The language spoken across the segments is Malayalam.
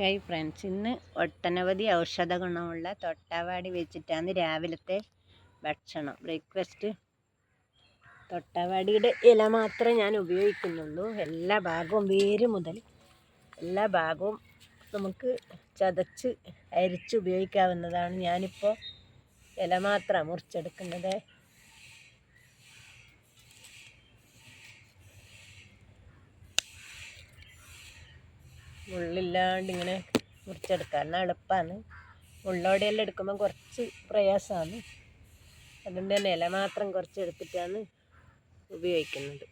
ഹായ് ഫ്രണ്ട്സ് ഇന്ന് ഒട്ടനവധി ഔഷധ ഗുണമുള്ള തൊട്ടാവാടി വെച്ചിട്ടാണ് രാവിലത്തെ ഭക്ഷണം. ബ്രേക്ക്ഫാസ്റ്റ് തൊട്ടാവാടിയുടെ ഇല മാത്രമേ ഞാൻ ഉപയോഗിക്കുന്നുള്ളൂ. എല്ലാ ഭാഗവും വേര് മുതൽ എല്ലാ ഭാഗവും നമുക്ക് ചതച്ച് അരിച്ച് ഉപയോഗിക്കാവുന്നതാണ്. ഞാനിപ്പോൾ ഇല മാത്രമാണ് മുറിച്ചെടുക്കുന്നത്. മുള്ളില്ലാണ്ട് ഇങ്ങനെ മുറിച്ചെടുക്കാം എന്നാൽ എളുപ്പമാണ് മുള്ളോടെയെല്ലാം എടുക്കുമ്പോൾ കുറച്ച് പ്രയാസമാണ്. അതുകൊണ്ട് തന്നെ ഇല മാത്രം കുറച്ച് എടുത്തിട്ടാണ് ഉപയോഗിക്കുന്നത്.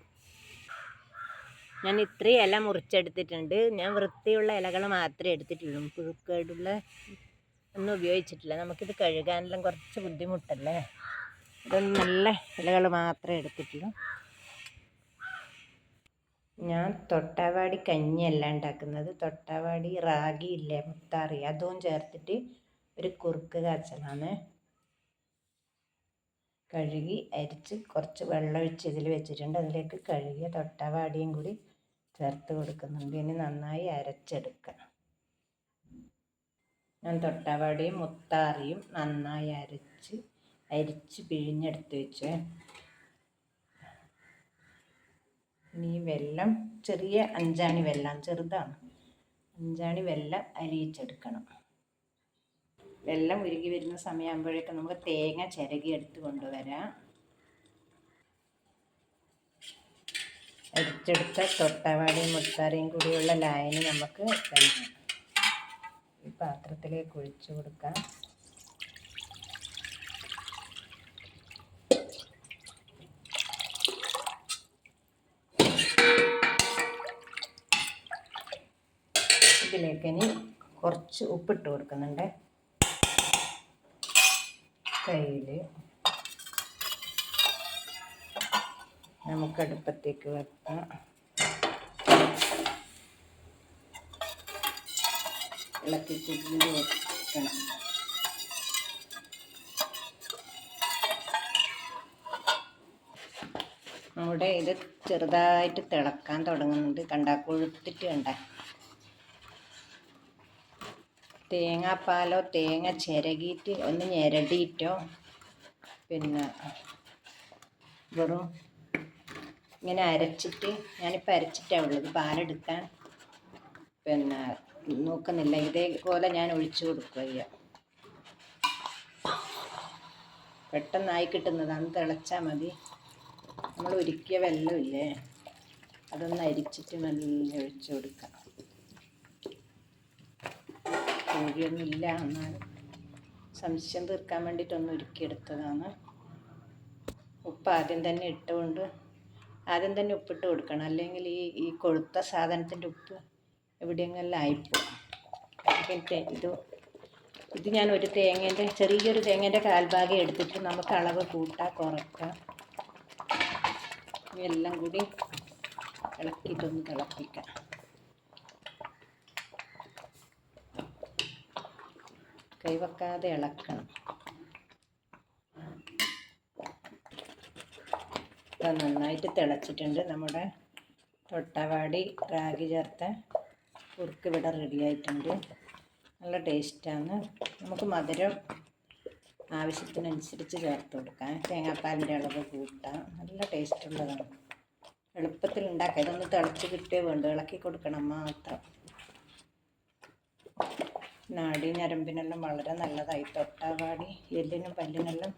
ഞാൻ ഇത്രയും ഇല മുറിച്ചെടുത്തിട്ടുണ്ട്. ഞാൻ വൃത്തിയുള്ള ഇലകൾ മാത്രമേ എടുത്തിട്ടുള്ളൂ. പുഴുക്കേടുള്ള ഒന്നും ഉപയോഗിച്ചിട്ടില്ല. നമുക്കിത് കഴുകാനെല്ലാം കുറച്ച് ബുദ്ധിമുട്ടല്ലേ? ഇതൊന്നും നല്ല ഇലകൾ മാത്രമേ എടുത്തിട്ടുള്ളൂ. ഞാൻ തൊട്ടാവാടി കഞ്ഞിയല്ല ഉണ്ടാക്കുന്നത്. തൊട്ടാവാടി റാഗി ഇല്ലേ മുത്താറി. അതും ചേർത്തിട്ട് ഒരു കുറുക്ക് കാച്ചലാണ്. കഴുകി അരിച്ച് കുറച്ച് വെള്ളമൊഴിച്ച് ഇതിൽ വെച്ചിട്ടുണ്ട്. അതിലേക്ക് കഴുകിയ തൊട്ടാവാടിയും കൂടി ചേർത്ത് കൊടുക്കുന്നുണ്ട്. ഇനി നന്നായി അരച്ചെടുക്കണം ഞാൻ തൊട്ടാവാടിയും മുത്താറിയും നന്നായി അരച്ച് അരിച്ച് പിഴിഞ്ഞെടുത്ത് വെച്ച്. ഇനി വെല്ലം ചെറിയ അഞ്ചാണി വെല്ലം ചെറുതാണ്. അഞ്ചാണി വെല്ലം അരിയിച്ചെടുക്കണം. വെല്ലം ഉരുകി വരുന്ന സമയമാകുമ്പോഴേക്കും നമുക്ക് തേങ്ങ ചിരകി എടുത്ത് കൊണ്ടുവരാം. അരിച്ചെടുത്ത തൊട്ടവാടിയും മുത്താറിയും കൂടിയുള്ള ലായനി നമുക്ക് ഈ പാത്രത്തിലേക്ക് ഒഴിച്ചു കൊടുക്കാം. ഇതിലേക്ക് ഇനി കുറച്ച് ഉപ്പിട്ട് കൊടുക്കുന്നുണ്ട്. കയ്യിൽ നമുക്ക് അടുപ്പത്തേക്ക് വെക്കാം. ഇളക്കി കുഞ്ഞു വെക്കണം. നമ്മുടെ ഇത് ചെറുതായിട്ട് തിളക്കാൻ തുടങ്ങുന്നുണ്ട്. കണ്ടാ കൊഴുത്തിട്ട് കണ്ട. തേങ്ങാപ്പാലോ തേങ്ങ ചിരകിയിട്ട് ഒന്ന് ഞെരടിയിട്ടോ. പിന്നെ വെറും ഇങ്ങനെ അരച്ചിട്ട് ഞാനിപ്പോൾ അരച്ചിട്ടാണ് ഉള്ളത്. പാലെടുക്കാൻ പിന്നെ നോക്കുന്നില്ല. ഇതേപോലെ ഞാൻ ഒഴിച്ചു കൊടുക്കുക പെട്ടെന്നായി കിട്ടുന്നതാണ് തിളച്ചാൽ മതി. നമ്മൾ ഒരുക്കിയ വെള്ളമില്ലേ? അതൊന്ന് അരിച്ചിട്ട് നല്ല ഒഴിച്ചു കൊടുക്കാം. കോഴിയൊന്നും ഇല്ല എന്നാണ്. സംശയം തീർക്കാൻ വേണ്ടിയിട്ടൊന്ന് ഒരുക്കിയെടുത്തതാണ്. ഉപ്പ് ആദ്യം തന്നെ ഇട്ടുകൊണ്ട് ആദ്യം തന്നെ ഉപ്പിട്ട് കൊടുക്കണം. അല്ലെങ്കിൽ ഈ ഈ കൊഴുത്ത സാധനത്തിന്റെ ഉപ്പ് എവിടെയെങ്കിലും ആയിപ്പോകും ഇത് ഇത് ഞാൻ ഒരു തേങ്ങേന്റെ ചെറിയൊരു തേങ്ങേന്റെ കാൽഭാഗം എടുത്തിട്ട് നമുക്ക് അളവ് കൂട്ടാം കുറക്കാം എല്ലാം കൂടി ഇളക്കിയിട്ടൊന്ന് തിളപ്പിക്കാം. കൈവെക്കാതെ ഇളക്കണം. ഇപ്പം നന്നായിട്ട് തിളച്ചിട്ടുണ്ട്. നമ്മുടെ തൊട്ടവാടി റാഗി ചേർത്ത കുറുക്ക് ഇവിടെ റെഡിയായിട്ടുണ്ട് നല്ല ടേസ്റ്റാണ് നമുക്ക് മധുരം ആവശ്യത്തിനനുസരിച്ച് ചേർത്ത് കൊടുക്കാം. തേങ്ങാപ്പാലിന്റെ അളവ് കൂട്ടാം. നല്ല ടേസ്റ്റുള്ളതാണ് എളുപ്പത്തിൽ ഉണ്ടാക്കാം. ഇതൊന്ന് തിളച്ച് കിട്ടിയേ വേണ്ടു. ഇളക്കി കൊടുക്കണം മാത്രം. നാടി ഞരമ്പിനെല്ലാം വളരെ നല്ലതായി. തൊട്ടാവാടി എല്ലിനും പല്ലിനെല്ലാം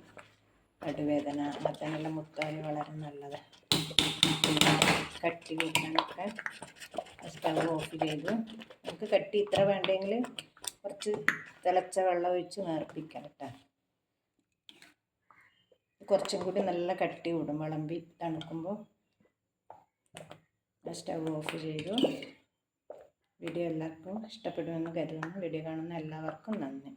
നടുവേദന അതിനെല്ലാം മുത്താൽ വളരെ നല്ലത്. കട്ടി വീട്ടാനൊക്കെ സ്റ്റവ് ഓഫ് ചെയ്ത് നമുക്ക് കട്ടി ഇത്ര വേണ്ടെങ്കിൽ കുറച്ച് തിളച്ച വെള്ളം ഒഴിച്ച് നേർപ്പിക്കാം കേട്ടോ. കുറച്ചും കൂടി നല്ല കട്ടി വിടും. വിളമ്പി തണുക്കുമ്പോൾ സ്റ്റവ് ഓഫ് ചെയ്തു. വീഡിയോ എല്ലാവർക്കും ഇഷ്ടപ്പെടുമെന്ന് കരുതുന്നു. വീഡിയോ കാണുന്ന എല്ലാവർക്കും നന്ദി.